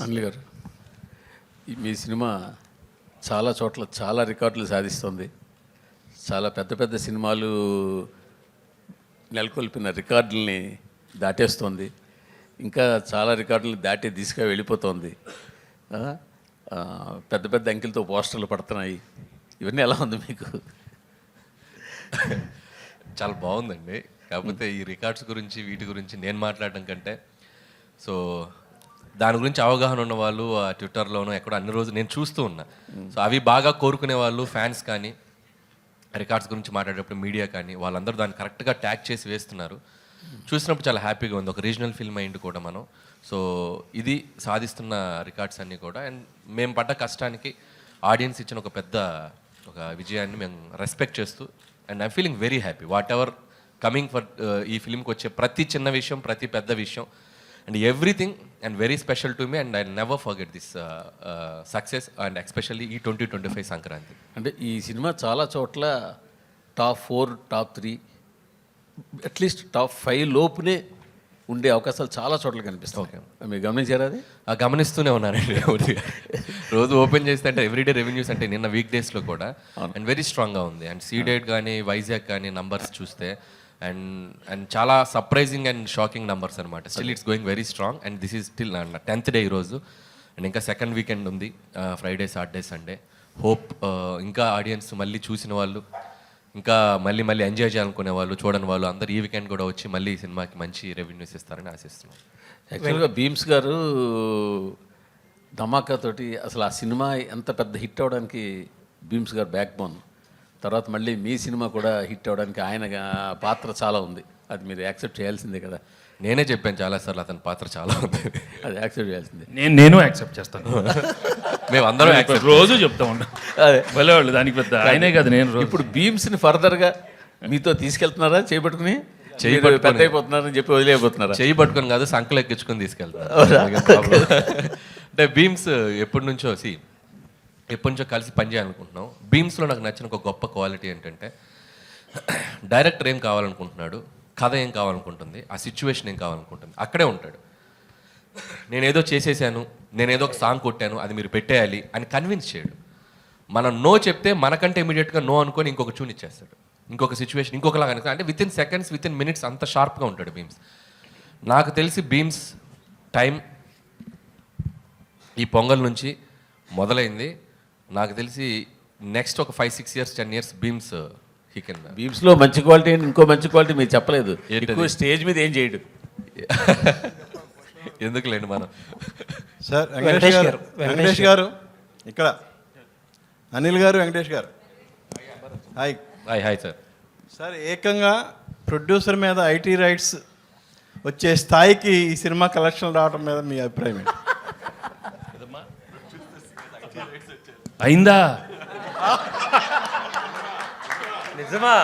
అనిల్ గారు. ఈ మీ సినిమా చాలా చోట్ల చాలా రికార్డులు సాధిస్తుంది. చాలా పెద్ద పెద్ద సినిమాలు నెలకొల్పిన రికార్డుల్ని దాటేస్తుంది. ఇంకా చాలా రికార్డులు దాటి దిశగా వెళ్ళిపోతుంది. పెద్ద పెద్ద అంకెలతో పోస్టర్లు పడుతున్నాయి. ఇవన్నీ ఎలా ఉంది మీకు? చాలా బాగుందండి. కాకపోతే ఈ రికార్డ్స్ గురించి వీటి గురించి నేను మాట్లాడడం కంటే సో దాని గురించి అవగాహన ఉన్న వాళ్ళు ఆ ట్విట్టర్లోనూ ఎక్కడో అన్ని రోజులు నేను చూస్తూ ఉన్నా. సో అవి బాగా కోరుకునే వాళ్ళు ఫ్యాన్స్ కానీ రికార్డ్స్ గురించి మాట్లాడేటప్పుడు మీడియా కానీ వాళ్ళందరూ దాన్ని కరెక్ట్గా ట్యాగ్ చేసి వేస్తున్నారు. చూసినప్పుడు చాలా హ్యాపీగా ఉంది. ఒక రీజనల్ ఫిల్మ్ అయింది కూడా మనం. సో ఇది సాధిస్తున్న రికార్డ్స్ అన్నీ కూడా. అండ్ మేము పడ్డ కష్టానికి ఆడియన్స్ ఇచ్చిన ఒక పెద్ద ఒక విజయాన్ని మేము రెస్పెక్ట్ చేస్తూ and I feeling very happy. Whatever coming for ఈ ఫిల్మ్కి వచ్చే ప్రతి చిన్న విషయం ప్రతి పెద్ద విషయం and everything and very special to me and I never forget this success and especially ఈ ట్వంటీ ట్వంటీ ఫైవ్ సంక్రాంతి అంటే ఈ సినిమా చాలా చోట్ల top four top three atleast top five లోపునే ఉండే అవకాశాలు చాలా చోట్ల కనిపిస్తాయి మీరు గమనించారా అది? ఆ, గమనిస్తూనే పూర్తిగా. రోజు ఓపెన్ చేస్తే అంటే ఎవ్రీడే రెవెన్యూస్ అంటే నిన్న వీక్ డేస్లో కూడా అండ్ వెరీ స్ట్రాంగ్గా ఉంది. అండ్ సీడెడ్ కానీ వైజాగ్ కానీ నంబర్స్ చూస్తే అండ్ అండ్ చాలా సర్ప్రైజింగ్ అండ్ షాకింగ్ నంబర్స్ అనమాట still it's going very strong and this is still tenth day ఈరోజు. అండ్ ఇంకా సెకండ్ వీకెండ్ ఉంది ఫ్రైడే సాటర్డే సండే హోప్ ఇంకా ఆడియన్స్ మళ్ళీ చూసిన వాళ్ళు ఇంకా మళ్ళీ మళ్ళీ ఎంజాయ్ చేయాలనుకునే వాళ్ళు చూడని వాళ్ళు అందరు ఈ వీకెండ్ కూడా వచ్చి మళ్ళీ ఈ సినిమాకి మంచి రెవెన్యూస్ ఇస్తారని ఆశిస్తున్నాం. యాక్చువల్గా భీమ్స్ గారు ధమాకాతోటి అసలు ఆ సినిమా ఎంత పెద్ద హిట్ అవడానికి భీమ్స్ గారు బ్యాక్ బోన్ తర్వాత మళ్ళీ మీ సినిమా కూడా హిట్ అవడానికి ఆయన పాత్ర చాలా ఉంది. అది మీరు యాక్సెప్ట్ చేయాల్సిందే కదా. నేనే చెప్పాను చాలాసార్లు అతని పాత్ర చాలా ఉంది. అది యాక్సెప్ట్ చేయాల్సిందే. నేను నేను యాక్సెప్ట్ చేస్తాను. మేము అందరం రోజు చెప్తా ఉంటా. అదే. వెళ్ళేవాళ్ళు దానికి పెద్ద ఆయనే కదా నేను ఇప్పుడు భీమ్స్ని ఫర్దర్గా మీతో తీసుకెళ్తున్నారా చేపట్టుకుని? చేయి మీరు పెద్ద అయిపోతున్నారని చెప్పి వదిలేయబోతున్నారా? చెయ్యి పట్టుకొని కాదు సంకలు ఎక్కించుకొని తీసుకెళ్తాను అంటే బీమ్స్ ఎప్పటి నుంచో సి ఎప్పటి నుంచో కలిసి పనిచేయాలనుకుంటున్నాం బీమ్స్లో నాకు నచ్చిన ఒక గొప్ప క్వాలిటీ ఏంటంటే డైరెక్టర్ ఏం కావాలనుకుంటున్నాడు కథ ఏం కావాలనుకుంటుంది ఆ సిచ్యువేషన్ ఏం కావాలనుకుంటుంది అక్కడే ఉంటాడు. నేనేదో చేసేసాను నేనేదో ఒక సాంగ్ కొట్టాను అది మీరు పెట్టేయాలి అని కన్విన్స్ చేయడు. మనం నో చెప్తే మనకంటే ఇమీడియట్గా నో అనుకొని ఇంకొక ట్యూన్ ఇచ్చేస్తాడు. ఇంకొక సిచ్యువేషన్ ఇంకొకలాగా అనుకో- అంటే within seconds within minutes అంత షార్ప్గా ఉంటాడు బీమ్స్. నాకు తెలిసి బీమ్స్ టైం ఈ పొంగల్ నుంచి మొదలైంది. నాకు తెలిసి నెక్స్ట్ ఒక five six years ten years Bheems he can భీమ్స్లో మంచి క్వాలిటీ అని ఇంకో మంచి క్వాలిటీ మీరు చెప్పలేదు? ఎక్కువ స్టేజ్ మీద ఏం చేయడు. ఎందుకులేండి మనం? సార్ వెంకటేష్ గారు వెంకటేష్ గారు. ఇక్కడ. అనిల్ గారు వెంకటేష్ గారు. Hi hi hi sir sir ఏకంగా ప్రొడ్యూసర్ మీద ఐటీ రైట్స్ వచ్చే స్థాయికి ఈ సినిమా కలెక్షన్ రావడం మీద మీ అభిప్రాయం ఏంటి? అయిందా? నిజమా?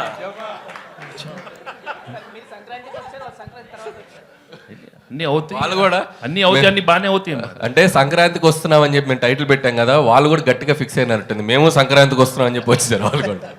అన్ని అవుతాయి. వాళ్ళు కూడా. అన్ని అవుతాయి అన్ని బాగానే అవుతాయి. అంటే సంక్రాంతికి వస్తున్నాం అని చెప్పి మేము టైటిల్ పెట్టాం కదా వాళ్ళు కూడా గట్టిగా ఫిక్స్ అయినట్టుంది. మేము సంక్రాంతికి వస్తున్నాం అని చెప్పి వచ్చేసారు వాళ్ళు కూడా.